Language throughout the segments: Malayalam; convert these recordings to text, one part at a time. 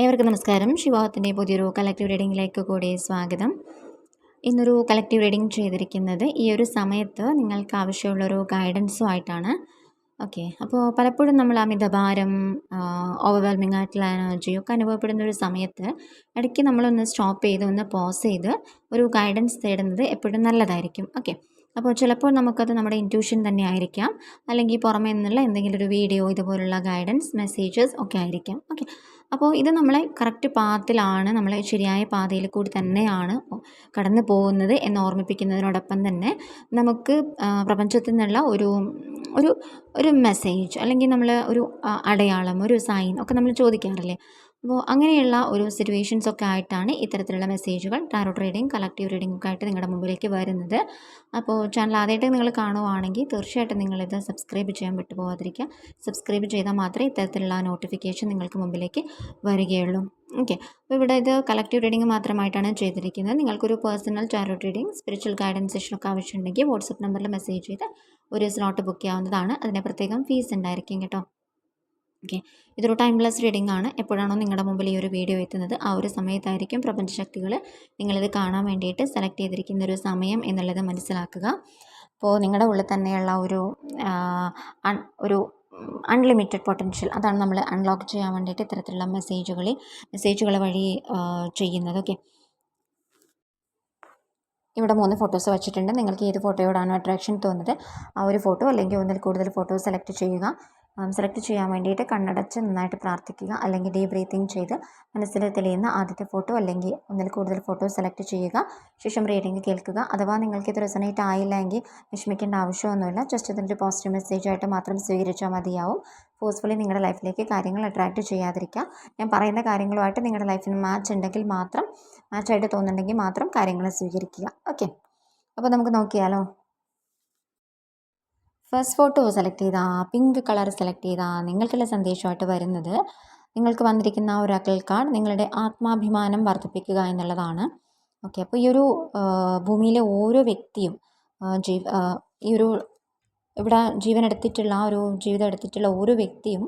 ഏവർക്കും നമസ്കാരം. ശിവാഹത്തിന്റെ പുതിയൊരു കളക്റ്റീവ് റീഡിങ്ങിലേക്ക് കൂടി സ്വാഗതം. ഇന്നൊരു കളക്റ്റീവ് റീഡിംഗ് ചെയ്തിരിക്കുന്നത് ഈ ഒരു സമയത്ത് നിങ്ങൾക്ക് ആവശ്യമുള്ളൊരു ഗൈഡൻസും ആയിട്ടാണ്. ഓക്കെ അപ്പോൾ പലപ്പോഴും നമ്മൾ അമിതഭാരം ഓവർവെൽമിംഗ് ആയിട്ടുള്ള എനർജിയൊക്കെ അനുഭവപ്പെടുന്ന ഒരു സമയത്ത് ഇടയ്ക്ക് നമ്മളൊന്ന് സ്റ്റോപ്പ് ചെയ്ത് ഒന്ന് പോസ് ചെയ്ത് ഒരു ഗൈഡൻസ് തേടുന്നത് എപ്പോഴും നല്ലതായിരിക്കും. ഓക്കെ അപ്പോൾ ചിലപ്പോൾ നമുക്കത് നമ്മുടെ ഇന്റ്യൂഷൻ തന്നെ ആയിരിക്കാം. അല്ലെങ്കിൽ പുറമേ നിന്നുള്ള എന്തെങ്കിലും ഒരു വീഡിയോ ഇതുപോലുള്ള ഗൈഡൻസ് മെസ്സേജസ് ഒക്കെ ആയിരിക്കാം. ഓക്കെ അപ്പോൾ ഇത് നമ്മളെ കറക്റ്റ് പാത്തിലാണ് നമ്മളെ ശരിയായ പാതയിൽ കൂടി തന്നെയാണ് കടന്നു പോകുന്നത് എന്ന് ഓർമ്മിപ്പിക്കുന്നതിനോടൊപ്പം തന്നെ നമുക്ക് പ്രപഞ്ചത്തിൽ നിന്നുള്ള ഒരു ഒരു ഒരു മെസ്സേജ് അല്ലെങ്കിൽ നമ്മൾ ഒരു അടയാളം ഒരു സൈൻ ഒക്കെ നമ്മൾ ചോദിക്കാറില്ലേ? അപ്പോൾ അങ്ങനെയുള്ള ഒരു സിറ്റുവേഷൻസ് ഒക്കെ ആയിട്ടാണ് ഇത്തരത്തിലുള്ള മെസ്സേജുകൾ ടാറോ റീഡിംഗ് കളക്റ്റീവ് റീഡിംഗ് ഒക്കെ ആയിട്ട് നിങ്ങളുടെ മുമ്പിലേക്ക് വരുന്നത്. അപ്പോൾ ചാനൽ ആദ്യമായിട്ട് നിങ്ങൾ കാണുവാണെങ്കിൽ തീർച്ചയായിട്ടും നിങ്ങളിത് സബ്സ്ക്രൈബ് ചെയ്യാൻ വിട്ടുപോകാതിരിക്കുക സബ്സ്ക്രൈബ് ചെയ്താൽ മാത്രമേ ഇത്തരത്തിലുള്ള നോട്ടിഫിക്കേഷൻ നിങ്ങൾക്ക് മുമ്പിലേക്ക് വരികയുള്ളൂ. ഓക്കെ അപ്പോൾ ഇവിടെ ഇത് കളക്റ്റീവ് റീഡിംഗ് മാത്രമായിട്ടാണ് ചെയ്തിരിക്കുന്നത്. നിങ്ങൾക്കൊരു personal tarot reading spiritual guidance ഒക്കെ ആവശ്യമുണ്ടെങ്കിൽ വാട്സപ്പ് നമ്പറിൽ മെസ്സേജ് ചെയ്ത് ഒരു സ്ലോട്ട് ബുക്ക് ചെയ്യാവുന്നതാണ്. അതിന് പ്രത്യേകം ഫീസ് ഉണ്ടായിരിക്കും കേട്ടോ. ഓക്കെ. ഇതൊരു ടൈംലെസ് റീഡിംഗ് ആണ്. എപ്പോഴാണോ നിങ്ങളുടെ മുമ്പിൽ ഈ ഒരു വീഡിയോ എത്തുന്നത് ആ ഒരു സമയത്തായിരിക്കും പ്രപഞ്ചശക്തികൾ നിങ്ങളിത് കാണാൻ വേണ്ടിയിട്ട് സെലക്ട് ചെയ്തിരിക്കുന്ന ഒരു സമയം എന്നുള്ളത് മനസ്സിലാക്കുക. അപ്പോൾ നിങ്ങളുടെ ഉള്ളിൽ തന്നെയുള്ള ഒരു ഒരു അൺലിമിറ്റഡ് പൊട്ടൻഷ്യൽ അതാണ് നമ്മൾ അൺലോക്ക് ചെയ്യാൻ വേണ്ടിയിട്ട് ഇത്തരത്തിലുള്ള മെസ്സേജുകൾ മെസ്സേജുകൾ വഴി ചെയ്യുന്നത്. ഓക്കെ. ഇവിടെ മൂന്ന് ഫോട്ടോസ് വെച്ചിട്ടുണ്ട്. നിങ്ങൾക്ക് ഏത് ഫോട്ടോയോടാണോ അട്രാക്ഷൻ തോന്നുന്നത് ആ ഒരു ഫോട്ടോ അല്ലെങ്കിൽ ഒന്നിൽ കൂടുതൽ ഫോട്ടോ സെലക്ട് ചെയ്യുക. സെലക്ട് ചെയ്യാൻ വേണ്ടിയിട്ട് കണ്ണടച്ച് നന്നായിട്ട് പ്രാർത്ഥിക്കുക. അല്ലെങ്കിൽ ഡീ ബ്രീത്തിങ് ചെയ്ത് മനസ്സിൽ തെളിയുന്ന ആദ്യത്തെ ഫോട്ടോ അല്ലെങ്കിൽ ഒന്നിൽ കൂടുതൽ ഫോട്ടോ സെലക്ട് ചെയ്യുക. ശേഷം റീഡിങ് കേൾക്കുക. അഥവാ നിങ്ങൾക്ക് ഇത് റെസനേറ്റ് ആയില്ല എങ്കിൽ വിഷമിക്കേണ്ട ആവശ്യമൊന്നുമില്ല. ജസ്റ്റ് ഇതിന്റെ പോസിറ്റീവ് മെസ്സേജായിട്ട് മാത്രം സ്വീകരിച്ചാൽ മതിയാവും. ഫോഴ്സ്ഫുള്ളി നിങ്ങളുടെ ലൈഫിലേക്ക് കാര്യങ്ങൾ അട്രാക്റ്റ് ചെയ്യാതിരിക്കുക. ഞാൻ പറയുന്ന കാര്യങ്ങളുമായിട്ട് നിങ്ങളുടെ ലൈഫിന് മാച്ച് ഉണ്ടെങ്കിൽ മാത്രം മാച്ചായിട്ട് തോന്നുന്നുണ്ടെങ്കിൽ മാത്രം കാര്യങ്ങൾ സ്വീകരിക്കുക. ഓക്കെ അപ്പോൾ നമുക്ക് നോക്കിയാലോ? ഫസ്റ്റ് ഫോട്ടോ സെലക്ട് ചെയ്താൽ പിങ്ക് കളർ സെലക്ട് ചെയ്താൽ നിങ്ങൾക്കുള്ള സന്ദേശമായിട്ട് വരുന്നത്. നിങ്ങൾക്ക് വന്നിരിക്കുന്ന ആ ഒരാക്കൽ കാർഡ് നിങ്ങളുടെ ആത്മാഭിമാനം വർദ്ധിപ്പിക്കുക എന്നുള്ളതാണ്. ഓക്കെ അപ്പോൾ ഈ ഒരു ഭൂമിയിലെ ഓരോ വ്യക്തിയും ജീവ ഈ ഒരു ഇവിടെ ജീവൻ എടുത്തിട്ടുള്ള ആ ഒരു ജീവിതം എടുത്തിട്ടുള്ള ഓരോ വ്യക്തിയും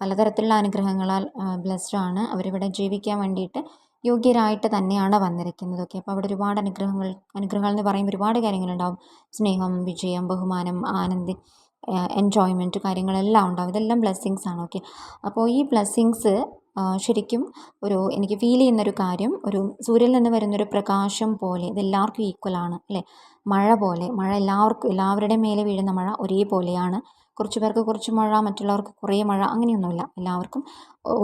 പലതരത്തിലുള്ള അനുഗ്രഹങ്ങളാൽ ബ്ലെസ്ഡ് ആണ്. അവരിവിടെ ജീവിക്കാൻ വേണ്ടിയിട്ട് യോഗ്യരായിട്ട് തന്നെയാണ് വന്നിരിക്കുന്നത്. ഓക്കെ അപ്പോൾ അവിടെ ഒരുപാട് അനുഗ്രഹങ്ങൾ അനുഗ്രഹങ്ങൾ എന്ന് പറയുമ്പോൾ ഒരുപാട് കാര്യങ്ങളുണ്ടാവും. സ്നേഹം വിജയം ബഹുമാനം ആനന്ദി എൻജോയ്മെന്റ് കാര്യങ്ങളെല്ലാം ഉണ്ടാവും. ഇതെല്ലാം ബ്ലെസ്സിങ്സ് ആണ്. ഓക്കെ അപ്പോൾ ഈ ബ്ലെസ്സിങ്സ് ശരിക്കും ഒരു എനിക്ക് ഫീൽ ചെയ്യുന്നൊരു കാര്യം ഒരു സൂര്യനിൽ നിന്ന് വരുന്നൊരു പ്രകാശം പോലെ ഇതെല്ലാവർക്കും ഈക്വലാണ് അല്ലേ? മഴ പോലെ മഴ എല്ലാവർക്കും എല്ലാവരുടെയും മേലെ വീഴുന്ന മഴ ഒരേപോലെയാണ്. കുറച്ച് പേർക്ക് കുറച്ച് മഴ മറ്റുള്ളവർക്ക് കുറേ മഴ അങ്ങനെയൊന്നുമില്ല. എല്ലാവർക്കും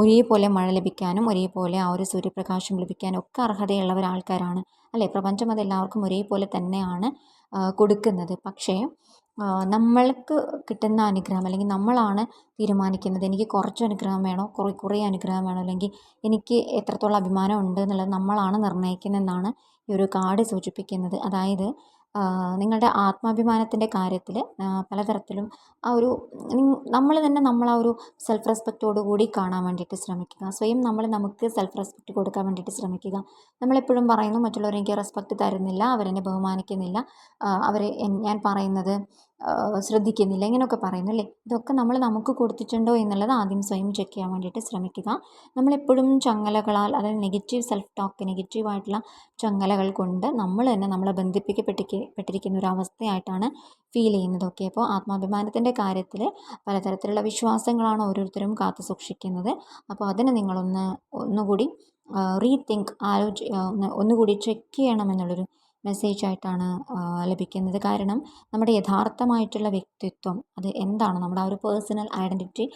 ഒരേപോലെ മഴ ലഭിക്കാനും ഒരേപോലെ ആ ഒരു സൂര്യപ്രകാശം ലഭിക്കാനും ഒക്കെ അർഹതയുള്ളവർ ആൾക്കാരാണ് അല്ലേ? പ്രപഞ്ചം അത് എല്ലാവർക്കും ഒരേപോലെ തന്നെയാണ് കൊടുക്കുന്നത്. പക്ഷേ നമ്മൾക്ക് കിട്ടുന്ന അനുഗ്രഹം അല്ലെങ്കിൽ നമ്മളാണ് തീരുമാനിക്കുന്നത് എനിക്ക് കുറച്ച് അനുഗ്രഹം വേണോ കുറേ കുറേ അനുഗ്രഹം വേണോ അല്ലെങ്കിൽ എനിക്ക് എത്രത്തോളം അഭിമാനം ഉണ്ട് എന്നുള്ളത് നമ്മളാണ് നിർണയിക്കുന്നതെന്നാണ് ഈ ഒരു കാർഡ് സൂചിപ്പിക്കുന്നത്. അതായത് നിങ്ങളുടെ ആത്മാഭിമാനത്തിന്റെ കാര്യത്തിൽ പലതരത്തിലും ആ ഒരു നമ്മൾ തന്നെ നമ്മൾ ആ ഒരു സെൽഫ് റെസ്പെക്റ്റോടു കൂടി കാണാൻ വേണ്ടിയിട്ട് ശ്രമിക്കുക. സ്വയം നമ്മൾ നമുക്ക് സെൽഫ് റെസ്പെക്റ്റ് കൊടുക്കാൻ വേണ്ടിയിട്ട് ശ്രമിക്കുക. നമ്മളെപ്പോഴും പറയുന്നു മറ്റുള്ളവർ എനിക്ക് റെസ്പെക്റ്റ് തരുന്നില്ല അവരെന്നെ ബഹുമാനിക്കുന്നില്ല. അവരെ ഞാൻ പറയുന്നത് ശ്രദ്ധിക്കുന്നില്ല. ഇങ്ങനെയൊക്കെ പറയുന്നു അല്ലേ ഇതൊക്കെ നമ്മൾ നമുക്ക് കൊടുത്തിട്ടുണ്ടോ എന്നുള്ളത് ആദ്യം സ്വയം ചെക്ക് ചെയ്യാൻ വേണ്ടിയിട്ട് ശ്രമിക്കുക. നമ്മളെപ്പോഴും ചങ്ങലകളാൽ അതായത് നെഗറ്റീവ് സെൽഫ് ടോക്ക് നെഗറ്റീവായിട്ടുള്ള ചങ്ങലകൾ കൊണ്ട് നമ്മൾ തന്നെ നമ്മളെ ബന്ധിപ്പിക്കപ്പെട്ടിരിക്കുന്ന ഒരു അവസ്ഥയായിട്ടാണ് ഫീൽ ചെയ്യുന്നതൊക്കെ അപ്പോൾ ആത്മാഭിമാനത്തിന്റെ കാര്യത്തിൽ പലതരത്തിലുള്ള വിശ്വാസങ്ങളാണ് ഓരോരുത്തരും കാത്തു സൂക്ഷിക്കുന്നത്. അപ്പോൾ അതിന് നിങ്ങളൊന്ന് ഒന്നുകൂടി റീതിങ്ക് ആലോചി ഒന്നുകൂടി ചെക്ക് ചെയ്യണമെന്നുള്ളൊരു മെസ്സേജായിട്ടാണ് ലഭിക്കുന്നത്. കാരണം നമ്മുടെ യഥാർത്ഥമായിട്ടുള്ള വ്യക്തിത്വം അത് എന്താണ്? നമ്മുടെ ആ ഒരു പേഴ്സണൽ ഐഡന്റിറ്റി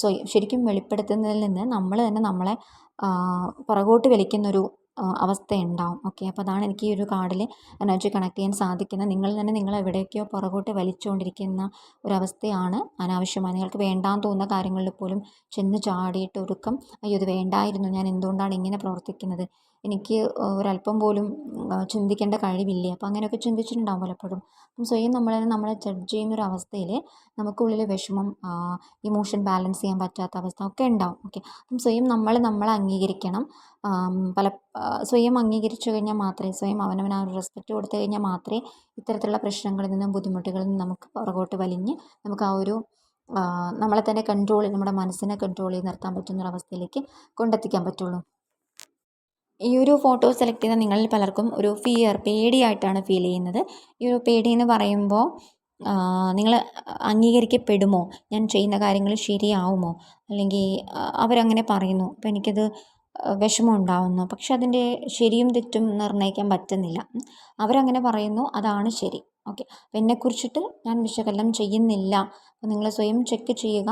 സോ ശരിക്കും വെളിപ്പെടുത്തുന്നതിൽ നിന്ന് നമ്മൾ തന്നെ നമ്മളെ പുറകോട്ട് വലിക്കുന്നൊരു അവസ്ഥയുണ്ടാവും. ഓക്കെ അപ്പോൾ അതാണ് എനിക്ക് ഈ ഒരു കാർഡിൽ എനർജി കണക്ട് ചെയ്യാൻ സാധിക്കുന്നത്. നിങ്ങൾ തന്നെ നിങ്ങൾ എവിടെയൊക്കെയോ പുറകോട്ട് വലിച്ചുകൊണ്ടിരിക്കുന്ന ഒരവസ്ഥയാണ് അനാവശ്യമായി. നിങ്ങൾക്ക് വേണ്ടാന്ന് തോന്നുന്ന കാര്യങ്ങളിൽ പോലും ചെന്ന് ചാടിയിട്ട് ഒടുക്കം അയ്യോ ഇത് വേണ്ടായിരുന്നു. ഞാൻ എന്തുകൊണ്ടാണ് ഇങ്ങനെ പ്രവർത്തിക്കുന്നത്? എനിക്ക് ഒരല്പം പോലും ചിന്തിക്കേണ്ട കഴിവില്ലേ. അപ്പം അങ്ങനെയൊക്കെ ചിന്തിച്ചിട്ടുണ്ടാവും പലപ്പോഴും. അപ്പം സ്വയം നമ്മളെ നമ്മളെ ജഡ്ജ് ചെയ്യുന്ന ഒരു അവസ്ഥയിൽ നമുക്കുള്ളിൽ വിഷമം ഇമോഷൻ ബാലൻസ് ചെയ്യാൻ പറ്റാത്ത അവസ്ഥ ഒക്കെ ഉണ്ടാവും. ഓക്കെ അപ്പം സ്വയം നമ്മൾ നമ്മളെ അംഗീകരിക്കണം. പല സ്വയം അംഗീകരിച്ചു കഴിഞ്ഞാൽ മാത്രമേ സ്വയം അവനവന് ആ ഒരു റെസ്പെക്റ്റ് കൊടുത്തു കഴിഞ്ഞാൽ മാത്രമേ ഇത്തരത്തിലുള്ള പ്രശ്നങ്ങളിൽ നിന്നും ബുദ്ധിമുട്ടുകളിൽ നിന്നും നമുക്ക് പുറകോട്ട് വലിഞ്ഞ് നമുക്ക് ആ ഒരു നമ്മളെ തന്നെ കൺട്രോൾ നമ്മുടെ മനസ്സിനെ കൺട്രോൾ ചെയ്ത് നിർത്താൻ പറ്റുന്നൊരവസ്ഥയിലേക്ക് കൊണ്ടെത്തിക്കാൻ പറ്റുള്ളൂ. ഈ ഒരു ഫോട്ടോ സെലക്ട് ചെയ്ത നിങ്ങളിൽ പലർക്കും ഒരു ഫിയർ പേടിയായിട്ടാണ് ഫീൽ ചെയ്യുന്നത്. ഈ ഒരു പേടി എന്ന് പറയുമ്പോൾ നിങ്ങൾ അംഗീകരിക്കപ്പെടുമോ? ഞാൻ ചെയ്യുന്ന കാര്യങ്ങൾ ശരിയാവുമോ? അല്ലെങ്കിൽ അവരങ്ങനെ പറയുന്നു. അപ്പോൾ എനിക്കത് വിഷമം ഉണ്ടാവുന്നു. പക്ഷെ അതിന്റെ ശരിയും തെറ്റും നിർണയിക്കാൻ പറ്റുന്നില്ല. അവരങ്ങനെ പറയുന്നു അതാണ് ശരി. ഓക്കെ. അപ്പം എന്നെക്കുറിച്ചിട്ട് ഞാൻ വിശകലനം ചെയ്യുന്നില്ല. അപ്പോൾ നിങ്ങൾ സ്വയം ചെക്ക് ചെയ്യുക.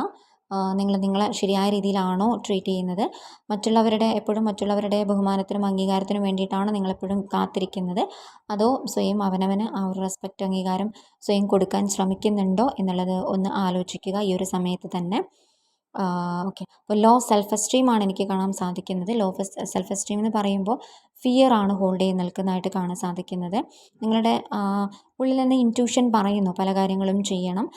നിങ്ങൾ നിങ്ങളെ ശരിയായ രീതിയിലാണോ ട്രീറ്റ് ചെയ്യുന്നത്? മറ്റുള്ളവരുടെ എപ്പോഴും മറ്റുള്ളവരുടെ ബഹുമാനത്തിനും അംഗീകാരത്തിനും വേണ്ടിയിട്ടാണ് നിങ്ങളെപ്പോഴും കാത്തിരിക്കുന്നത്? അതോ സ്വയം അവനവന് ആ ഒരു റെസ്പെക്റ്റ് അംഗീകാരം സ്വയം കൊടുക്കാൻ ശ്രമിക്കുന്നുണ്ടോ എന്നുള്ളത് ഒന്ന് ആലോചിക്കുക ഈ ഒരു സമയത്ത് തന്നെ. ഓക്കെ. അപ്പോൾ ലോ സെൽഫ് എസ്റ്റീമാണ് എനിക്ക് കാണാൻ സാധിക്കുന്നത്. ലോ സെൽഫ് എസ്റ്റീം എന്ന് പറയുമ്പോൾ ഫിയർ ആണ് ഹോൾഡ് ചെയ്ത് നിൽക്കുന്നതായിട്ട് കാണാൻ സാധിക്കുന്നത്. നിങ്ങളുടെ ഉള്ളിൽ നിന്ന് ഇന്റ്യൂഷൻ പറയുന്നു. പല കാര്യങ്ങളും ചെയ്യണം.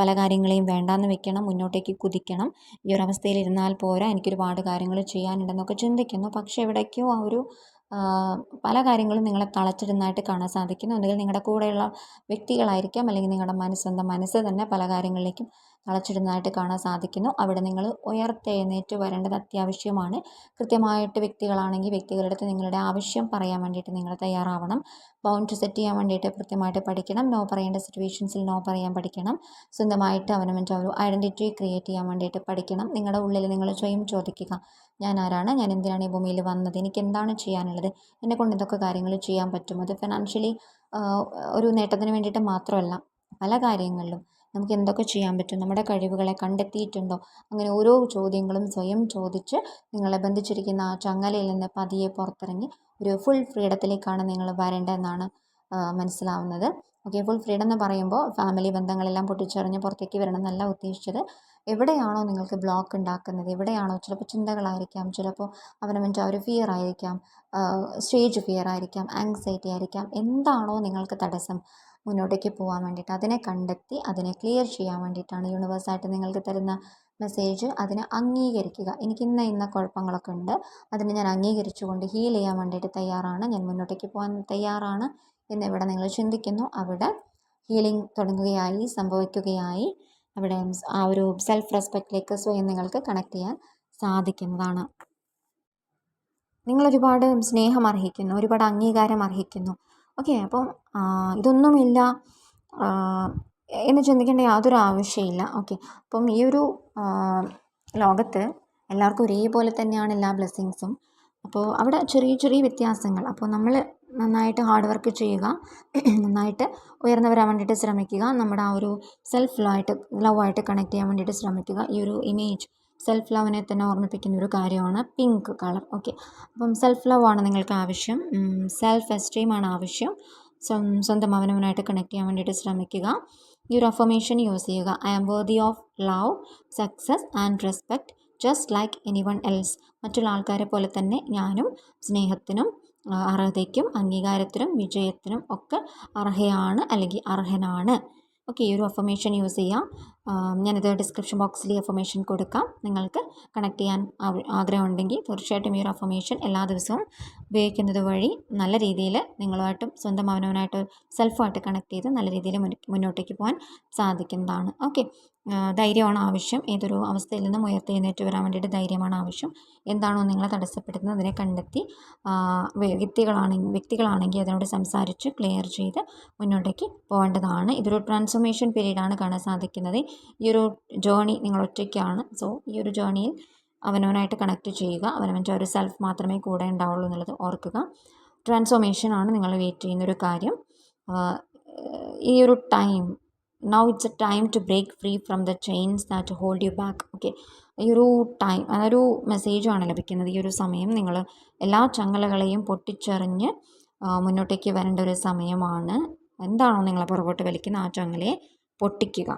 പല കാര്യങ്ങളെയും വേണ്ടാന്ന് വെക്കണം. മുന്നോട്ടേക്ക് കുതിക്കണം. ഈ ഒരു അവസ്ഥയിൽ ഇരുന്നാൽ പോരാ. എനിക്കൊരുപാട് കാര്യങ്ങൾ ചെയ്യാനുണ്ടെന്നൊക്കെ ചിന്തിക്കുന്നു. പക്ഷേ എവിടേക്കോ ആ ഒരു പല കാര്യങ്ങളും നിങ്ങളെ തളച്ചിടുന്നതായിട്ട് കാണാൻ സാധിക്കുന്നു. ഒന്നുകിൽ നിങ്ങളുടെ കൂടെയുള്ള വ്യക്തികളായിരിക്കാം. അല്ലെങ്കിൽ നിങ്ങളുടെ മനസ്സ് സ്വന്തം മനസ്സ് തന്നെ പല കാര്യങ്ങളിലേക്കും തളച്ചിടുന്നതായിട്ട് കാണാൻ സാധിക്കുന്നു. അവിടെ നിങ്ങൾ ഉയർത്തെഴുന്നേറ്റ് വരേണ്ടത് അത്യാവശ്യമാണ്. കൃത്യമായിട്ട് വ്യക്തികളാണെങ്കിൽ വ്യക്തികളുടെ അടുത്ത് നിങ്ങളുടെ ആവശ്യം പറയാൻ വേണ്ടിയിട്ട് നിങ്ങൾ തയ്യാറാവണം. ബൗണ്ടറി സെറ്റ് ചെയ്യാൻ വേണ്ടിയിട്ട് കൃത്യമായിട്ട് പഠിക്കണം. നോ പറയേണ്ട സിറ്റുവേഷൻസിൽ നോ പറയാൻ പഠിക്കണം. സ്വന്തമായിട്ട് അവനവന്റെ ഒരു ഐഡന്റിറ്റി ക്രിയേറ്റ് ചെയ്യാൻ വേണ്ടിയിട്ട് പഠിക്കണം. നിങ്ങളുടെ ഉള്ളിൽ നിങ്ങൾ സ്വയം ചോദിക്കുക. ഞാൻ ആരാണ്? ഞാൻ എന്തിനാണ് ഈ ഭൂമിയിൽ വന്നത്? എനിക്ക് എന്താണ് ചെയ്യാനുള്ളത്? എന്നെ കൊണ്ട് ഇതൊക്കെ കാര്യങ്ങൾ ചെയ്യാൻ പറ്റും? അത് ഫിനാൻഷ്യലി ഒരു നേട്ടത്തിന് വേണ്ടിയിട്ട് മാത്രമല്ല പല കാര്യങ്ങളിലും നമുക്ക് എന്തൊക്കെ ചെയ്യാൻ പറ്റും? നമ്മുടെ കഴിവുകളെ കണ്ടെത്തിയിട്ടുണ്ടോ? അങ്ങനെ ഓരോ ചോദ്യങ്ങളും സ്വയം ചോദിച്ച് നിങ്ങളെ ബന്ധിച്ചിരിക്കുന്ന ആ ചങ്ങലയിൽ നിന്ന് പതിയെ പുറത്തിറങ്ങി ഒരു ഫുൾ ഫ്രീഡത്തിലേക്കാണ് നിങ്ങൾ വരേണ്ടതെന്നാണ് മനസ്സിലാവുന്നത്. ഓക്കെ ഫുൾ ഫ്രീഡം എന്ന് പറയുമ്പോൾ ഫാമിലി ബന്ധങ്ങളെല്ലാം പൊട്ടിച്ചെറിഞ്ഞ് പുറത്തേക്ക് വരണം എന്നല്ല ഉദ്ദേശിച്ചത്. എവിടെയാണോ നിങ്ങൾക്ക് ബ്ലോക്ക് ഉണ്ടാക്കുന്നത്? എവിടെയാണോ ചിലപ്പോൾ ചിന്തകളായിരിക്കാം ചിലപ്പോൾ അവനവന്റെ ആ ഒരു ഫിയർ ആയിരിക്കാം സ്റ്റേജ് ഫിയർ ആയിരിക്കാം ആങ്സൈറ്റി ആയിരിക്കാം. എന്താണോ നിങ്ങൾക്ക് തടസ്സം? മുന്നോട്ടേക്ക് പോകാൻ വേണ്ടിയിട്ട് അതിനെ കണ്ടെത്തി അതിനെ ക്ലിയർ ചെയ്യാൻ വേണ്ടിയിട്ടാണ് യൂണിവേഴ്സായിട്ട് നിങ്ങൾക്ക് തരുന്ന മെസ്സേജ് അതിനെ അംഗീകരിക്കുക. എനിക്ക് ഇന്ന ഇന്ന കുഴപ്പങ്ങളൊക്കെ ഉണ്ട്. അതിനെ ഞാൻ അംഗീകരിച്ചുകൊണ്ട് ഹീൽ ചെയ്യാൻ വേണ്ടിയിട്ട് തയ്യാറാണ്. ഞാൻ മുന്നോട്ടേക്ക് പോകാൻ തയ്യാറാണ് എന്നിവിടെ നിങ്ങൾ ചിന്തിക്കുന്നു. അവിടെ ഹീലിംഗ് തുടങ്ങുകയായി സംഭവിക്കുകയായി. അവിടെ ആ ഒരു സെൽഫ് റെസ്പെക്റ്റിലേക്ക് സ്വയം നിങ്ങൾക്ക് കണക്ട് ചെയ്യാൻ സാധിക്കുന്നതാണ്. നിങ്ങൾ ഒരുപാട് സ്നേഹം അർഹിക്കുന്നു ഒരുപാട് അംഗീകാരം അർഹിക്കുന്നു ഓക്കെ അപ്പം ഇതൊന്നുമില്ല. എന്ന് ചിന്തിക്കേണ്ട യാതൊരു ആവശ്യമില്ല. ഓക്കെ അപ്പം ഈ ഒരു ലോകത്ത് എല്ലാവർക്കും ഒരേപോലെ തന്നെയാണ് എല്ലാ ബ്ലെസ്സിങ്സും. അപ്പോൾ അവിടെ ചെറിയ ചെറിയ വ്യത്യാസങ്ങൾ. അപ്പോൾ നമ്മൾ നന്നായിട്ട് ഹാർഡ് വർക്ക് ചെയ്യുക നന്നായിട്ട് ഉയർന്നവരാൻ വേണ്ടിയിട്ട് ശ്രമിക്കുക നമ്മുടെ ആ ഒരു സെൽഫ് ലോ ആയിട്ട് ലവ് ആയിട്ട് കണക്ട് ചെയ്യാൻ വേണ്ടിയിട്ട് ശ്രമിക്കുക ഈ ഒരു ഇമേജ് സെൽഫ് ലവിനെ തന്നെ ഓർമ്മിപ്പിക്കുന്ന ഒരു കാര്യമാണ് പിങ്ക് കളർ ഓക്കെ അപ്പം സെൽഫ് ലവ് ആണ് നിങ്ങൾക്ക് ആവശ്യം. സെൽഫ് എസ്റ്റീമാണ് ആവശ്യം. സ്വന്തം അവനവനായിട്ട് കണക്ട് ചെയ്യാൻ വേണ്ടിയിട്ട് ശ്രമിക്കുക. ഈ ഒരു അഫർമേഷൻ യൂസ് ചെയ്യുക. I am worthy of love success and respect just like anyone else മറ്റുള്ള ആൾക്കാരെ പോലെ തന്നെ ഞാനും സ്നേഹത്തിനും അർഹതയ്ക്കും അംഗീകാരത്തിനും വിജയത്തിനും ഒക്കെ അർഹയാണ് അല്ലെങ്കിൽ അർഹനാണ്. ഓക്കെ ഈ ഒരു അഫർമേഷൻ യൂസ് ചെയ്യാം. ഞാനിത് ഡിസ്ക്രിപ്ഷൻ ബോക്സിൽ ഈ അഫർമേഷൻ കൊടുക്കാം. നിങ്ങൾക്ക് കണക്ട് ചെയ്യാൻ ആഗ്രഹമുണ്ടെങ്കിൽ തീർച്ചയായിട്ടും ഈ ഒരു അഫർമേഷൻ എല്ലാ ദിവസവും ഉപയോഗിക്കുന്നത് വഴി നല്ല രീതിയിൽ നിങ്ങളുമായിട്ടും സ്വന്തം അവനവനായിട്ട് സെൽഫുമായിട്ട് കണക്ട് ചെയ്ത് നല്ല രീതിയിൽ മുന്നോട്ടേക്ക് പോകാൻ സാധിക്കുന്നതാണ്. ഓക്കെ ധൈര്യമാണ് ആവശ്യം. ഏതൊരു അവസ്ഥയിൽ നിന്നും ഉയർത്തെഴുന്നേറ്റ് വരാൻ വേണ്ടിയിട്ട് ധൈര്യമാണ് ആവശ്യം. എന്താണോ നിങ്ങളെ തടസ്സപ്പെടുത്തുന്നത് അതിനെ കണ്ടെത്തി വ്യക്തികളാണെങ്കിൽ വ്യക്തികളാണെങ്കിൽ അതിനോട് സംസാരിച്ച് ക്ലിയർ ചെയ്ത് മുന്നോട്ടേക്ക് പോകേണ്ടതാണ്. ഇതൊരു ട്രാൻസ്ഫോർമേഷൻ പീരീഡാണ് കാണാൻ സാധിക്കുന്നത്. ഈ ഒരു ജേണി നിങ്ങൾ ഒറ്റയ്ക്കാണ്. സോ ഈ ഒരു ജേണിയിൽ അവനവനായിട്ട് കണക്ട് ചെയ്യുക. അവനവന്റെ ഒരു സെൽഫ് മാത്രമേ കൂടെ ഉണ്ടാവുള്ളൂ എന്നുള്ളത് ഓർക്കുക. ട്രാൻസ്ഫോർമേഷനാണ് നിങ്ങൾ വെയിറ്റ് ചെയ്യുന്നൊരു കാര്യം. ഈ ഒരു time now it's a time to break free from the chains that hold you back okay ഈ ഒരു ടൈം അതൊരു മെസ്സേജുമാണ് ലഭിക്കുന്നത്. ഈ ഒരു സമയം നിങ്ങൾ എല്ലാ ചങ്ങലകളെയും പൊട്ടിച്ചെറിഞ്ഞ് മുന്നോട്ടേക്ക് വരേണ്ട ഒരു സമയമാണ്. എന്താണോ നിങ്ങളെ പുറകോട്ട് വലിക്കുന്ന ആ ചങ്ങലയെ പൊട്ടിക്കുക.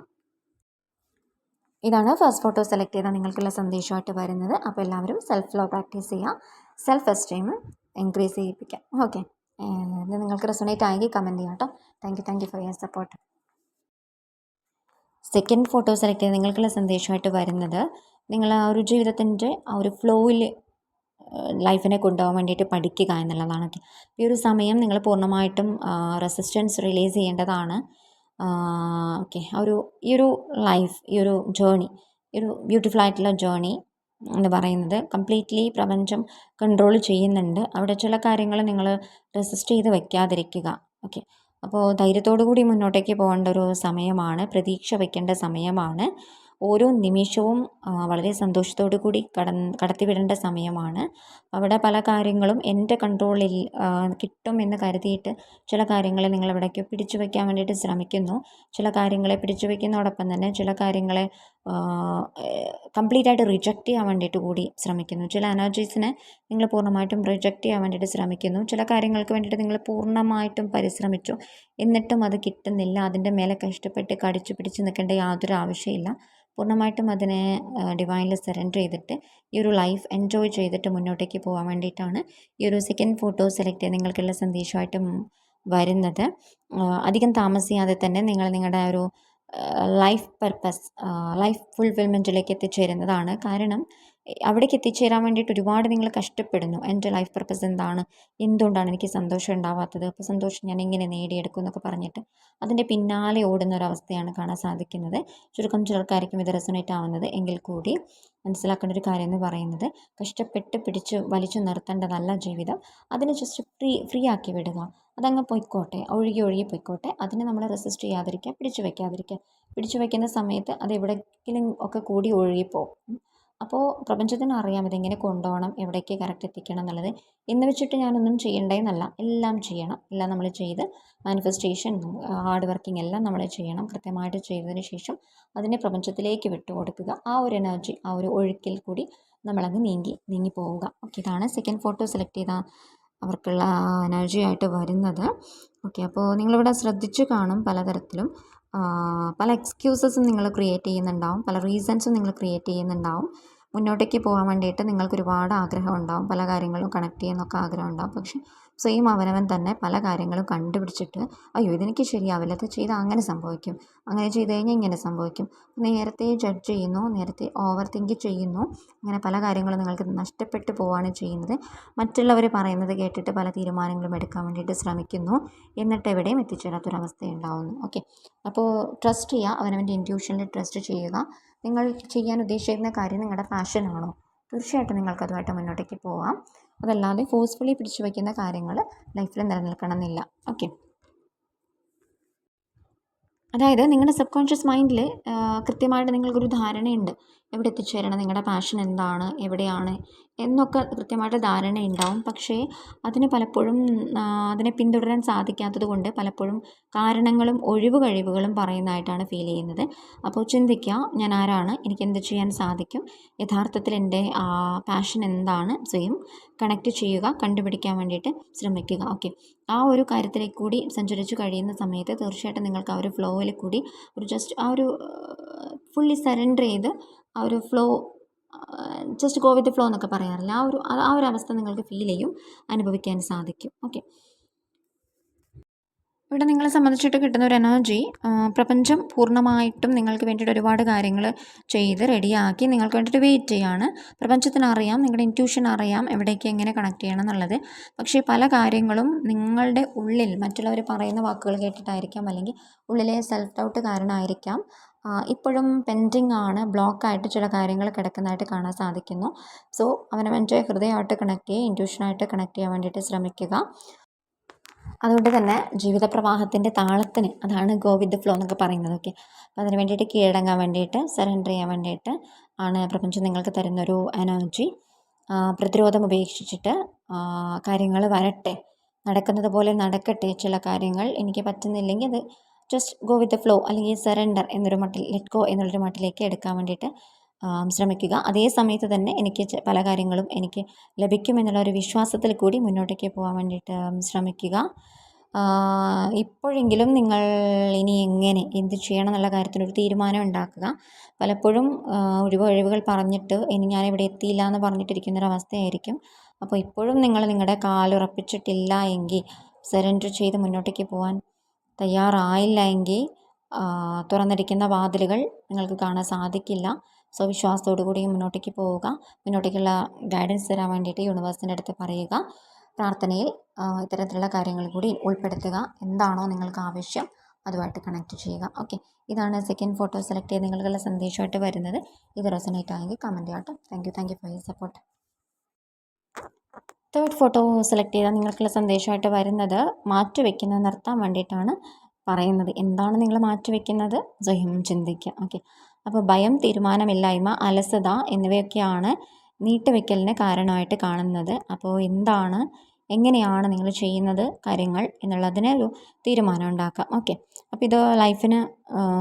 ഇതാണ് ഫസ്റ്റ് ഫോട്ടോ സെലക്ട് ചെയ്താൽ നിങ്ങൾക്കുള്ള സന്ദേശമായിട്ട് വരുന്നത്. അപ്പോൾ എല്ലാവരും സെൽഫ് ലോ പ്രാക്ടീസ് ചെയ്യുക. സെൽഫ് എസ്റ്റീം ഇൻക്രീസ് ചെയ്യിപ്പിക്കാം ഓക്കെ ഇത് നിങ്ങൾക്ക് റെസൊണേറ്റ് ആയെങ്കിൽ കമന്റ് ചെയ്യാം കേട്ടോ. Thank you thank you for your support second photo select ചെയ്ത് നിങ്ങൾക്കുള്ള സന്ദേശമായിട്ട് വരുന്നത്. നിങ്ങൾ ആ ഒരു ജീവിതത്തിന്റെ ആ ഒരു ഫ്ലോയിൽ ലൈഫിനെ കൊണ്ടുപോകാൻ വേണ്ടിയിട്ട് പഠിക്കുക എന്നുള്ളതാണ്. ഈ ഒരു സമയം നിങ്ങൾ പൂർണമായിട്ടും റെസിസ്റ്റൻസ് റിലീസ് ചെയ്യേണ്ടതാണ്. ഓക്കെ ഒരു ഈ ഒരു ലൈഫ് ഈ ഒരു ജേണി ഈ ഒരു ബ്യൂട്ടിഫുൾ ആയിട്ടുള്ള ജേണി എന്ന് പറയുന്നത് കംപ്ലീറ്റ്ലി പ്രപഞ്ചം കൺട്രോൾ ചെയ്യുന്നുണ്ട്. അവിടെ ചില കാര്യങ്ങൾ നിങ്ങൾ റെസിസ്റ്റ് ചെയ്ത് വെക്കാതിരിക്കുക. ഓക്കെ അപ്പോൾ ധൈര്യത്തോടു കൂടി മുന്നോട്ടേക്ക് പോകേണ്ട ഒരു സമയമാണ് പ്രതീക്ഷ വയ്ക്കേണ്ട സമയമാണ്. ഓരോ നിമിഷവും വളരെ സന്തോഷത്തോടു കൂടി കടന്ന് കടത്തിവിടേണ്ട സമയമാണ്. അവിടെ പല കാര്യങ്ങളും എന്റെ കൺട്രോളിൽ കിട്ടും എന്ന് കരുതിയിട്ട് ചില കാര്യങ്ങളെ നിങ്ങൾ എവിടേക്കോ പിടിച്ചു വയ്ക്കാൻ വേണ്ടിയിട്ട് ശ്രമിക്കുന്നു. ചില കാര്യങ്ങളെ പിടിച്ചു വയ്ക്കുന്നതോടൊപ്പം തന്നെ ചില കാര്യങ്ങളെ കംപ്ലീറ്റ് ആയിട്ട് റിജക്റ്റ് ചെയ്യാൻ വേണ്ടിയിട്ട് കൂടി ശ്രമിക്കുന്നു. ചില എനർജീസിനെ നിങ്ങൾ പൂർണമായിട്ടും റിജക്റ്റ് ചെയ്യാൻ വേണ്ടിയിട്ട് ശ്രമിക്കുന്നു. ചില കാര്യങ്ങൾക്ക് വേണ്ടിയിട്ട് നിങ്ങൾ പൂർണമായിട്ടും പരിശ്രമിച്ചു. എന്നിട്ടും അത് കിട്ടുന്നില്ല. അതിന്റെ മേലെ കഷ്ടപ്പെട്ട് കടിച്ചു പിടിച്ച് നിൽക്കേണ്ട യാതൊരു ആവശ്യമില്ല പൂർണമായിട്ടും അതിനെ ഡിവൈനിൽ സറണ്ടർ ചെയ്തിട്ട് ഈ ഒരു ലൈഫ് എൻജോയ് ചെയ്തിട്ട് മുന്നോട്ടേക്ക് പോകാൻ വേണ്ടിയിട്ടാണ് ഈ ഒരു സെക്കൻഡ് ഫോട്ടോ സെലക്ട് ചെയ്ത് നിങ്ങൾക്കുള്ള സന്ദേശമായിട്ടും വരുന്നത്. അധികം താമസിയാതെ തന്നെ നിങ്ങൾ നിങ്ങളുടെ ഒരു ലൈഫ് പർപ്പസ് ലൈഫ് ഫുൾഫിൽമെന്റിലേക്ക് എത്തിച്ചേരുന്നതാണ്. കാരണം അവിടേക്ക് എത്തിച്ചേരാൻ വേണ്ടിയിട്ട് ഒരുപാട് നിങ്ങൾ കഷ്ടപ്പെടുന്നു. എന്റെ ലൈഫ് പർപ്പസ് എന്താണ്? എന്തുകൊണ്ടാണ് എനിക്ക് സന്തോഷം ഉണ്ടാവാത്തത്? അപ്പോൾ സന്തോഷം ഞാൻ എങ്ങനെ നേടിയെടുക്കും എന്നൊക്കെ പറഞ്ഞിട്ട് അതിന്റെ പിന്നാലെ ഓടുന്ന ഒരു അവസ്ഥയാണ് കാണാൻ സാധിക്കുന്നത്. ചുരുക്കം ചിലർക്കായിരിക്കും ഇത് റെസണേറ്റ് ആവുന്നത്. എങ്കിൽ കൂടി മനസ്സിലാക്കേണ്ട ഒരു കാര്യം എന്ന് പറയുന്നത് കഷ്ടപ്പെട്ട് പിടിച്ച് വലിച്ചു നിർത്തേണ്ടതല്ല ജീവിതം അതിനെ ജസ്റ്റ് ഫ്രീ ഫ്രീ ആക്കി വിടുക. അതങ്ങ് പൊയ്ക്കോട്ടെ. ഒഴുകി ഒഴുകി പൊയ്ക്കോട്ടെ. അതിനെ നമ്മൾ റെസിസ്റ്റ് ചെയ്യാതിരിക്കുക പിടിച്ചു വയ്ക്കാതിരിക്കുക. പിടിച്ചു വയ്ക്കുന്ന സമയത്ത് അത് എവിടെയെങ്കിലും ഒക്കെ കൂടി ഒഴുകിപ്പോകും. അപ്പോൾ പ്രപഞ്ചത്തിന് അറിയാം ഇതെങ്ങനെ കൊണ്ടുപോകണം എവിടേക്ക് കറക്റ്റ് എത്തിക്കണം എന്നുള്ളത്. എന്ന് വെച്ചിട്ട് ഞാനൊന്നും ചെയ്യണ്ടേന്നല്ല. എല്ലാം ചെയ്യണം. എല്ലാം നമ്മൾ ചെയ്ത് മാനിഫെസ്റ്റേഷൻ ഹാർഡ് വർക്കിംഗ് എല്ലാം നമ്മൾ ചെയ്യണം. കൃത്യമായിട്ട് ചെയ്തതിന് ശേഷം അതിനെ പ്രപഞ്ചത്തിലേക്ക് വിട്ടു കൊടുക്കുക ആ ഒരു എനർജി ആ ഒരു ഒഴുക്കിൽ കൂടി നമ്മളങ്ങ് നീങ്ങി നീങ്ങി പോവുക ഓക്കെ ഇതാണ് സെക്കൻഡ് ഫോട്ടോ സെലക്ട് ചെയ്ത അവർക്കുള്ള എനർജി ആയിട്ട് വരുന്നത്. ഓക്കെ അപ്പോൾ നിങ്ങളിവിടെ ശ്രദ്ധിച്ചു കാണും പലതരത്തിലും. പല എക്സ്ക്യൂസസും നിങ്ങൾ ക്രിയേറ്റ് ചെയ്യുന്നുണ്ടാവും. പല റീസൺസും നിങ്ങൾ ക്രിയേറ്റ് ചെയ്യുന്നുണ്ടാവും. മുന്നോട്ടേക്ക് പോകാൻ വേണ്ടിയിട്ട് നിങ്ങൾക്ക് ഒരുപാട് ആഗ്രഹം ഉണ്ടാവും. പല കാര്യങ്ങളും കണക്ട് ചെയ്യുന്നൊക്കെ ആഗ്രഹം ഉണ്ടാവും. പക്ഷേ സെയിം അവനവൻ തന്നെ പല കാര്യങ്ങളും കണ്ടുപിടിച്ചിട്ട് അയ്യോ ഇതെനിക്ക് ശരിയാവില്ല അത് ചെയ്താൽ അങ്ങനെ സംഭവിക്കും. അങ്ങനെ ചെയ്ത് കഴിഞ്ഞാൽ ഇങ്ങനെ സംഭവിക്കും. നേരത്തെ ജഡ്ജ് ചെയ്യുന്നു നേരത്തെ ഓവർ തിങ്ക് ചെയ്യുന്നു. അങ്ങനെ പല കാര്യങ്ങളും നിങ്ങൾക്ക് നഷ്ടപ്പെട്ടു പോവുകയാണ് ചെയ്യുന്നത്. മറ്റുള്ളവർ പറയുന്നത് കേട്ടിട്ട് പല തീരുമാനങ്ങളും എടുക്കാൻ വേണ്ടിയിട്ട് ശ്രമിക്കുന്നു. എന്നിട്ട് എവിടെയും എത്തിച്ചേരാത്തൊരവസ്ഥ ഉണ്ടാവുന്നു ഓക്കെ അപ്പോൾ ട്രസ്റ്റ് ചെയ്യുക അവനവന്റെ ഇന്റ്യൂഷനിൽ ട്രസ്റ്റ് ചെയ്യുക. നിങ്ങൾ ചെയ്യാൻ ഉദ്ദേശിക്കുന്ന കാര്യം നിങ്ങളുടെ പാഷനാണോ തീർച്ചയായിട്ടും നിങ്ങൾക്കതുമായിട്ട് മുന്നോട്ടേക്ക് പോവാം. അതല്ലാതെ ഫോഴ്സ്ഫുള്ളി പിടിച്ചു വയ്ക്കുന്ന കാര്യങ്ങൾ ലൈഫിൽ നിലനിൽക്കണം എന്നില്ല ഓക്കെ അതായത് നിങ്ങളുടെ സബ് കോൺഷ്യസ് മൈൻഡിൽ കൃത്യമായിട്ട് നിങ്ങൾക്കൊരു ധാരണയുണ്ട്. എവിടെ എത്തിച്ചേരണം നിങ്ങളുടെ പാഷൻ എന്താണ് എവിടെയാണ് എന്നൊക്കെ കൃത്യമായിട്ട് ധാരണയുണ്ടാവും. പക്ഷേ അതിന് പലപ്പോഴും അതിനെ പിന്തുടരാൻ സാധിക്കാത്തത് കൊണ്ട് പലപ്പോഴും കാരണങ്ങളും ഒഴിവ് കഴിവുകളും പറയുന്നതായിട്ടാണ് ഫീൽ ചെയ്യുന്നത്. അപ്പോൾ ചിന്തിക്കുക ഞാൻ ആരാണ് എനിക്ക് എന്ത് ചെയ്യാൻ സാധിക്കും യഥാർത്ഥത്തിൽ എന്റെ പാഷൻ എന്താണ് സ്വയം കണക്റ്റ് ചെയ്യുക കണ്ടുപിടിക്കാൻ വേണ്ടിയിട്ട് ശ്രമിക്കുക. ഓക്കെ ആ ഒരു കാര്യത്തിലേക്ക് കൂടി സഞ്ചരിച്ച് കഴിയുന്ന സമയത്ത് തീർച്ചയായിട്ടും നിങ്ങൾക്ക് ആ ഒരു ഫ്ലോയിൽ കൂടി ഒരു ജസ്റ്റ് ആ ഒരു ഫുള്ളി സറണ്ടർ ചെയ്ത് ആ ഒരു flow just go with flow എന്നൊക്കെ പറയാറില്ല? ആ ഒരു ആ ഒരു അവസ്ഥ നിങ്ങൾക്ക് ഫീൽ ചെയ്യും അനുഭവിക്കാൻ സാധിക്കും. ഓക്കെ ഇവിടെ നിങ്ങളെ സംബന്ധിച്ചിട്ട് കിട്ടുന്ന ഒരു എനർജി പ്രപഞ്ചം പൂർണമായിട്ടും നിങ്ങൾക്ക് വേണ്ടിയിട്ട് ഒരുപാട് കാര്യങ്ങൾ ചെയ്ത് റെഡിയാക്കി നിങ്ങൾക്ക് വേണ്ടിയിട്ട് വെയിറ്റ് ചെയ്യാണ്. പ്രപഞ്ചത്തിന് അറിയാം നിങ്ങളുടെ ഇന്റ്യൂഷൻ അറിയാം എവിടേക്ക് എങ്ങനെ കണക്ട് ചെയ്യണം എന്നുള്ളത്. പക്ഷേ പല കാര്യങ്ങളും നിങ്ങളുടെ ഉള്ളിൽ മറ്റുള്ളവർ പറയുന്ന വാക്കുകൾ കേട്ടിട്ടായിരിക്കാം അല്ലെങ്കിൽ ഉള്ളിലെ സെൽഫ് ഡൗട്ട് കാരണമായിരിക്കാം ഇപ്പോഴും പെൻഡിങ് ആണ് ബ്ലോക്കായിട്ട് ചില കാര്യങ്ങൾ കിടക്കുന്നതായിട്ട് കാണാൻ സാധിക്കുന്നു. സോ അവനവന്റെ ഹൃദയമായിട്ട് കണക്ട് ചെയ്യുക ഇന്റ്യൂഷനായിട്ട് കണക്ട് ചെയ്യാൻ വേണ്ടിയിട്ട് ശ്രമിക്കുക. അതുകൊണ്ട് തന്നെ ജീവിത പ്രവാഹത്തിന്റെ താളത്തിന് അതാണ് ഗോ വിത്ത് ഫ്ലോ എന്നൊക്കെ പറയുന്നത് ഓക്കെ അപ്പോൾ അതിന് വേണ്ടിയിട്ട് കീഴടങ്ങാൻ വേണ്ടിയിട്ട് സറണ്ടർ ചെയ്യാൻ വേണ്ടിയിട്ട് ആണ് പ്രപഞ്ചം നിങ്ങൾക്ക് തരുന്നൊരു എനർജി പ്രതിരോധം ഉപേക്ഷിച്ചിട്ട് കാര്യങ്ങൾ വരട്ടെ നടക്കുന്നത് പോലെ നടക്കട്ടെ ചില കാര്യങ്ങൾ എനിക്ക് പറ്റുന്നില്ലെങ്കിൽ അത് just go with the flow അല്ലെങ്കിൽ സറണ്ടർ എന്നൊരു മട്ടിൽ ലെറ്റ് ഗോ എന്നുള്ളൊരു മട്ടിലേക്ക് എടുക്കാൻ വേണ്ടിയിട്ട് ശ്രമിക്കുക. അതേ സമയത്ത് തന്നെ എനിക്ക് പല കാര്യങ്ങളും എനിക്ക് ലഭിക്കുമെന്നുള്ള ഒരു വിശ്വാസത്തിൽ കൂടി മുന്നോട്ടേക്ക് പോകാൻ വേണ്ടിയിട്ട് ശ്രമിക്കുക. ഇപ്പോഴെങ്കിലും നിങ്ങൾ ഇനി എങ്ങനെ എന്ത് ചെയ്യണം എന്നുള്ള കാര്യത്തിൽ ഒരു തീരുമാനം ഉണ്ടാക്കുക. പലപ്പോഴും ഒഴിവ് ഒഴിവുകൾ പറഞ്ഞിട്ട് ഇനി ഞാൻ ഇവിടെ എത്തിയില്ല എന്ന് പറഞ്ഞിട്ടിരിക്കുന്നൊരവസ്ഥയായിരിക്കും അപ്പോൾ ഇപ്പോഴും നിങ്ങൾ നിങ്ങളുടെ കാലുറപ്പിച്ചിട്ടില്ല എങ്കിൽ സറണ്ടർ ചെയ്ത് മുന്നോട്ടേക്ക് പോകാൻ തയ്യാറായില്ല എങ്കിൽ തുറന്നിരിക്കുന്ന വാതിലുകൾ നിങ്ങൾക്ക് കാണാൻ സാധിക്കില്ല. സോ വിശ്വാസത്തോടു കൂടി മുന്നോട്ടേക്ക് പോവുക. മുന്നോട്ടേക്കുള്ള ഗൈഡൻസ് തരാൻ വേണ്ടിയിട്ട് യൂണിവേഴ്സിന്റെ അടുത്ത് പറയുക. പ്രാർത്ഥനയിൽ ഇത്തരത്തിലുള്ള കാര്യങ്ങൾ കൂടി ഉൾപ്പെടുത്തുക. എന്താണോ നിങ്ങൾക്ക് ആവശ്യം അതുമായിട്ട് കണക്ട് ചെയ്യുക. ഓക്കെ ഇതാണ് സെക്കൻഡ് ഫോട്ടോ സെലക്ട് ചെയ്ത് നിങ്ങൾക്കുള്ള സന്ദേശമായിട്ട് വരുന്നത്. ഇത് റെസനേറ്റ് ആയെങ്കിൽ കമന്റ് ചെയ്യട്ടോ. Thank you thank you for your support third photo select ചെയ്താൽ നിങ്ങൾക്കുള്ള സന്ദേശമായിട്ട് വരുന്നത് മാറ്റിവെക്കുന്നത് നിർത്താൻ വേണ്ടിയിട്ടാണ് പറയുന്നത്. എന്താണ് നിങ്ങൾ മാറ്റിവെക്കുന്നത് സ്വയം ചിന്തിക്കുക. ഓക്കെ അപ്പോൾ ഭയം തീരുമാനമില്ലായ്മ അലസത എന്നിവയൊക്കെയാണ് നീട്ടിവെക്കലിന് കാരണമായിട്ട് കാണുന്നത്. അപ്പോൾ എന്താണ് എങ്ങനെയാണ് നിങ്ങൾ ചെയ്യുന്നത് കാര്യങ്ങൾ എന്നുള്ളതിന് ഒരു തീരുമാനം ഉണ്ടാക്കാം. ഓക്കെ. അപ്പോൾ ഇത് ലൈഫിന്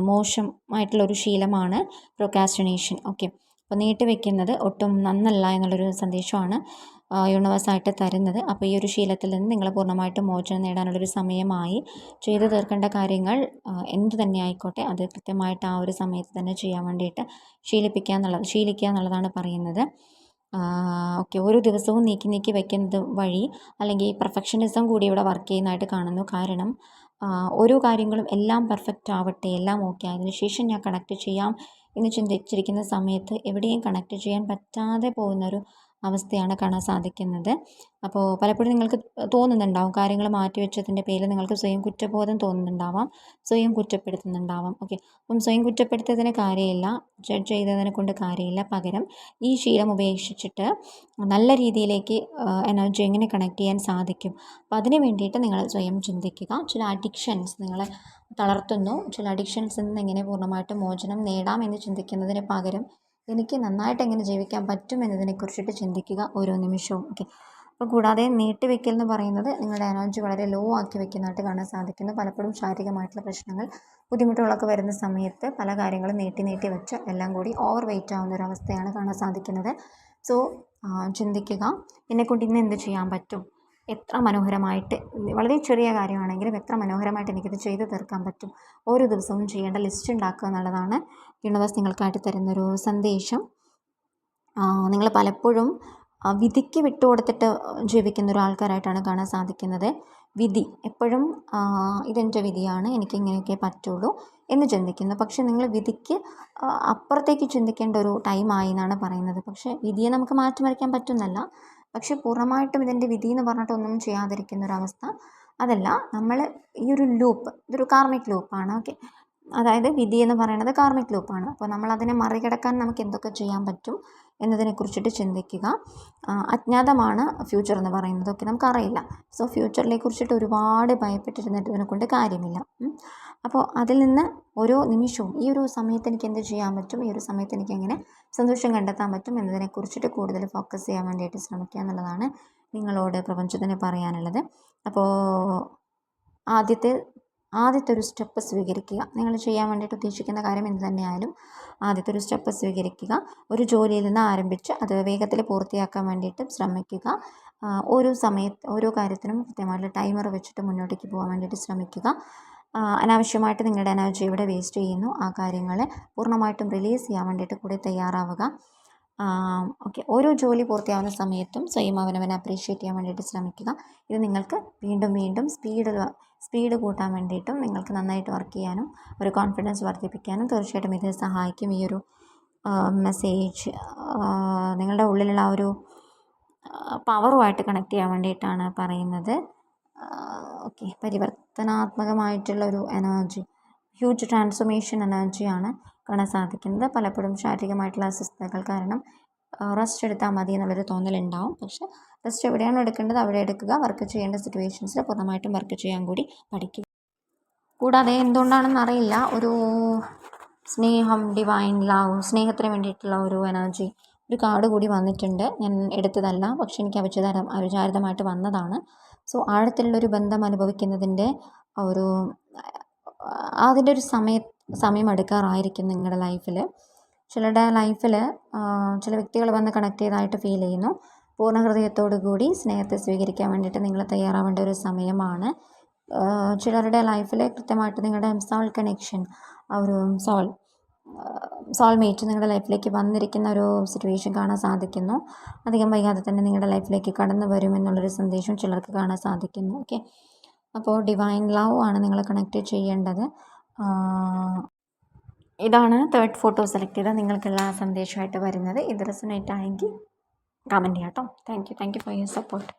മോശമായിട്ടുള്ളൊരു ശീലമാണ് പ്രൊക്കാസ്റ്റിനേഷൻ ഓക്കെ. അപ്പോൾ നീട്ടിവെക്കുന്നത് ഒട്ടും നന്നല്ല എന്നുള്ളൊരു സന്ദേശമാണ് യൂണിവേഴ്സായിട്ട് തരുന്നത്. അപ്പോൾ ഈ ഒരു ശീലത്തിൽ നിന്ന് നിങ്ങൾ പൂർണമായിട്ടും മോചനം നേടാനുള്ളൊരു സമയമായി. ചെയ്തു തീർക്കേണ്ട കാര്യങ്ങൾ എന്ത് തന്നെ ആയിക്കോട്ടെ അത് കൃത്യമായിട്ട് ആ ഒരു സമയത്ത് തന്നെ ചെയ്യാൻ വേണ്ടിയിട്ട് ശീലിപ്പിക്കുക എന്നുള്ളത് ശീലിക്കുക എന്നുള്ളതാണ് പറയുന്നത്. ഓക്കെ ഓരോ ദിവസവും നീക്കി നീക്കി വെക്കുന്നത് വഴി അല്ലെങ്കിൽ പെർഫെക്ഷനിസം കൂടി ഇവിടെ വർക്ക് ചെയ്യുന്നതായിട്ട് കാണുന്നു. കാരണം ഓരോ കാര്യങ്ങളും എല്ലാം പെർഫെക്റ്റ് ആവട്ടെ എല്ലാം ഓക്കെ ആയതിനു ശേഷം ഞാൻ കണക്ട് ചെയ്യാം എന്ന് ചിന്തിച്ചിരിക്കുന്ന സമയത്ത് എവിടെയും കണക്റ്റ് ചെയ്യാൻ പറ്റാതെ പോകുന്നൊരു അവസ്ഥയാണ് കാണാൻ സാധിക്കുന്നത്. അപ്പോൾ പലപ്പോഴും നിങ്ങൾക്ക് തോന്നുന്നുണ്ടാവും കാര്യങ്ങൾ മാറ്റി വെച്ചതിന്റെ പേരിൽ നിങ്ങൾക്ക് സ്വയം കുറ്റബോധം തോന്നുന്നുണ്ടാവാം സ്വയം കുറ്റപ്പെടുത്തുന്നുണ്ടാവാം. ഓക്കെ. അപ്പം സ്വയം കുറ്റപ്പെടുത്തിയതിന് കാര്യമില്ല ജഡ്ജ് ചെയ്തതിനെ കൊണ്ട് കാര്യമില്ല. പകരം ഈ ശീലം ഉപേക്ഷിച്ചിട്ട് നല്ല രീതിയിലേക്ക് എനർജി എങ്ങനെ കണക്ട് ചെയ്യാൻ സാധിക്കും. അപ്പോൾ അതിന് വേണ്ടിയിട്ട് നിങ്ങൾ സ്വയം ചിന്തിക്കുക. ചില അഡിക്ഷൻസ് നിങ്ങളെ തളർത്തുന്നു. ചില അഡിക്ഷൻസിൽ നിന്ന് എങ്ങനെ പൂർണമായിട്ടും മോചനം നേടാം എന്ന് ചിന്തിക്കുന്നതിന് പകരം എനിക്ക് നന്നായിട്ട് എങ്ങനെ ജീവിക്കാൻ പറ്റും എന്നതിനെക്കുറിച്ചിട്ട് ചിന്തിക്കുക ഓരോ നിമിഷവും. ഓക്കെ. അപ്പോൾ കൂടാതെ നീട്ടി വെക്കൽ എന്ന് പറയുന്നത് നിങ്ങളുടെ എനർജി വളരെ ലോ ആക്കി വെക്കുന്നതായിട്ട് കാണാൻ സാധിക്കുന്നു. പലപ്പോഴും ശാരീരികമായിട്ടുള്ള പ്രശ്നങ്ങൾ ബുദ്ധിമുട്ടുകളൊക്കെ വരുന്ന സമയത്ത് പല കാര്യങ്ങളും നീട്ടി നീട്ടി വെച്ച് എല്ലാം കൂടി ഓവർ വെയിറ്റ് ആവുന്ന ഒരു അവസ്ഥയാണ് കാണാൻ സാധിക്കുന്നത്. സോ ചിന്തിക്കുക. എന്നെക്കൊണ്ട് ഇന്ന് എന്ത് ചെയ്യാൻ പറ്റും? എത്ര മനോഹരമായിട്ട് വളരെ ചെറിയ കാര്യമാണെങ്കിലും എത്ര മനോഹരമായിട്ട് എനിക്കിത് ചെയ്ത് തീർക്കാൻ പറ്റും. ഓരോ ദിവസവും ചെയ്യേണ്ട ലിസ്റ്റ് ഉണ്ടാക്കുക എന്നുള്ളതാണ് യൂണിവേഴ്സ് നിങ്ങൾക്കായിട്ട് തരുന്നൊരു സന്ദേശം. നിങ്ങൾ പലപ്പോഴും വിധിക്ക് വിട്ടുകൊടുത്തിട്ട് ജീവിക്കുന്ന ഒരു ആൾക്കാരായിട്ടാണ് കാണാൻ സാധിക്കുന്നത്. വിധി എപ്പോഴും ഇതെന്റെ വിധിയാണ് എനിക്ക് ഇങ്ങനെയൊക്കെ പറ്റുള്ളൂ എന്ന് ചിന്തിക്കുന്നു. പക്ഷെ നിങ്ങൾ വിധിക്ക് അപ്പുറത്തേക്ക് ചിന്തിക്കേണ്ട ഒരു ടൈമായി എന്നാണ് പറയുന്നത്. പക്ഷേ വിധിയെ നമുക്ക് മാറ്റിമറിക്കാൻ പറ്റുന്നല്ല പക്ഷെ പൂർണമായിട്ടും ഇതിന്റെ വിധി എന്ന് പറഞ്ഞിട്ട് ഒന്നും ചെയ്യാതിരിക്കുന്ന ഒരവസ്ഥ അതല്ല നമ്മൾ ഈ ഒരു ലൂപ്പ് ഇതൊരു കാർമിക് ലൂപ്പാണ് ഓക്കെ അതായത് വിധി എന്ന് പറയുന്നത് കാർമിക് ലൂപ്പാണ് അപ്പോൾ നമ്മൾ അതിനെ മറികടക്കാൻ നമുക്ക് എന്തൊക്കെ ചെയ്യാൻ പറ്റും എന്നതിനെക്കുറിച്ചിട്ട് ചിന്തിക്കുക. അജ്ഞാതമാണ് ഫ്യൂച്ചർ എന്ന് പറയുന്നത് ഓക്കെ നമുക്കറിയില്ല. സോ ഫ്യൂച്ചറിനെ കുറിച്ചിട്ട് ഒരുപാട് ഭയപ്പെട്ടിരുന്നിട്ട് കൊണ്ട് കാര്യമില്ല. അപ്പോൾ അതിൽ നിന്ന് ഓരോ നിമിഷവും ഈ ഒരു സമയത്ത് എനിക്ക് എന്ത് ചെയ്യാൻ പറ്റും? ഈ ഒരു സമയത്ത് എനിക്ക് എങ്ങനെ സന്തോഷം കണ്ടെത്താൻ പറ്റും എന്നതിനെക്കുറിച്ചിട്ട് കൂടുതൽ ഫോക്കസ് ചെയ്യാൻ വേണ്ടിയിട്ട് ശ്രമിക്കുക എന്നുള്ളതാണ് നിങ്ങളോട് പ്രപഞ്ചത്തിന് പറയാനുള്ളത്. അപ്പോൾ ആദ്യത്തെ ആദ്യത്തെ ഒരു സ്റ്റെപ്പ് സ്വീകരിക്കുക. നിങ്ങൾ ചെയ്യാൻ വേണ്ടിയിട്ട് ഉദ്ദേശിക്കുന്ന കാര്യം എന്ത് തന്നെയായാലും ആദ്യത്തെ ഒരു സ്റ്റെപ്പ് സ്വീകരിക്കുക. ഒരു ജോലിയിൽ നിന്ന് ആരംഭിച്ച് അത് വേഗത്തിൽ പൂർത്തിയാക്കാൻ വേണ്ടിയിട്ട് ശ്രമിക്കുക. ഓരോ സമയത്ത് ഓരോ കാര്യത്തിനും കൃത്യമായിട്ടുള്ള ടൈമർ വെച്ചിട്ട് മുന്നോട്ടേക്ക് പോകാൻ വേണ്ടിയിട്ട് ശ്രമിക്കുക. അനാവശ്യമായിട്ട് നിങ്ങളുടെ എനർജി ഇവിടെ വേസ്റ്റ് ചെയ്യുന്നു. ആ കാര്യങ്ങളെ പൂർണമായിട്ടും റിലീസ് ചെയ്യാൻ വേണ്ടിയിട്ട് കൂടി തയ്യാറാവുക. ഓക്കെ ഓരോ ജോലി പൂർത്തിയാവുന്ന സമയത്തും സ്വയം അവനവനെ അപ്രീഷിയേറ്റ് ചെയ്യാൻ വേണ്ടിയിട്ട് ശ്രമിക്കുക. ഇത് നിങ്ങൾക്ക് വീണ്ടും വീണ്ടും സ്പീഡ് സ്പീഡ് കൂട്ടാൻ വേണ്ടിയിട്ടും നിങ്ങൾക്ക് നന്നായിട്ട് വർക്ക് ചെയ്യാനും ഒരു കോൺഫിഡൻസ് വർദ്ധിപ്പിക്കാനും തീർച്ചയായിട്ടും ഇത് സഹായിക്കും. ഈ ഒരു മെസ്സേജ് നിങ്ങളുടെ ഉള്ളിലുള്ള ആ ഒരു പവറുമായിട്ട് കണക്ട് ചെയ്യാൻ വേണ്ടിയിട്ടാണ് പറയുന്നത്. ഓക്കെ. പരിവർത്തനാത്മകമായിട്ടുള്ള ഒരു എനർജി. ഹ്യൂജ് ട്രാൻസ്ഫോർമേഷൻ എനർജിയാണ് കാണാൻ സാധിക്കുന്നത്. പലപ്പോഴും ശാരീരികമായിട്ടുള്ള അസ്വസ്ഥതകൾ കാരണം റെസ്റ്റ് എടുത്താൽ മതി എന്നുള്ളൊരു തോന്നലുണ്ടാവും. പക്ഷേ റെസ്റ്റ് എവിടെയാണോ എടുക്കേണ്ടത് അവിടെ എടുക്കുക. വർക്ക് ചെയ്യേണ്ട സിറ്റുവേഷൻസിൽ പൂർണമായിട്ടും വർക്ക് ചെയ്യാൻ കൂടി പഠിക്കുക. കൂടാതെ എന്തുകൊണ്ടാണെന്ന് അറിയില്ല. ഒരു സ്നേഹം ഡിവൈൻ ലവ് സ്നേഹത്തിന് വേണ്ടിയിട്ടുള്ള ഒരു എനർജി ഒരു കാർഡ് കൂടി വന്നിട്ടുണ്ട്. ഞാൻ എടുത്തതല്ല. പക്ഷേ എനിക്ക് അവിചാരം അവിചാരിതമായിട്ട് വന്നതാണ്. സോ ആഴത്തിലുള്ളൊരു ബന്ധം അനുഭവിക്കുന്നതിന്റെ ഒരു അതിന്റെ ഒരു സമയ സമയം എടുക്കാറായിരിക്കും നിങ്ങളുടെ ലൈഫിൽ ചിലരുടെ ലൈഫിൽ ചില വ്യക്തികൾ വന്ന് കണക്ട് ചെയ്തതായിട്ട് ഫീൽ ചെയ്യുന്നു. പൂർണ ഹൃദയത്തോടു കൂടി സ്നേഹത്തെ സ്വീകരിക്കാൻ വേണ്ടിയിട്ട് നിങ്ങൾ തയ്യാറാവേണ്ട ഒരു സമയമാണ്. ചിലരുടെ ലൈഫിൽ കൃത്യമായിട്ട് നിങ്ങളുടെ സോൾ കണക്ഷൻ ആ ഒരു സോൾ സോൾമേറ്റ് നിങ്ങളുടെ ലൈഫിലേക്ക് വന്നിരിക്കുന്ന ഒരു സിറ്റുവേഷൻ കാണാൻ സാധിക്കുന്നു. അധികം വൈകാതെ തന്നെ നിങ്ങളുടെ ലൈഫിലേക്ക് കടന്നു വരും എന്നുള്ളൊരു സന്ദേശം ചിലർക്ക് കാണാൻ സാധിക്കുന്നു. ഓക്കെ അപ്പോൾ ഡിവൈൻ ലവ് ആണ് നിങ്ങൾ കണക്ട് ചെയ്യേണ്ടത്. ഇതാണ് തേർഡ് ഫോട്ടോ സെലക്ട് ചെയ്താൽ നിങ്ങൾക്കുള്ള സന്ദേശമായിട്ട് വരുന്നത്. ഇത് റെസനേറ്റ് ആയെങ്കിൽ കമന്റ് ചെയ്യാം കേട്ടോ thank you thank you for your support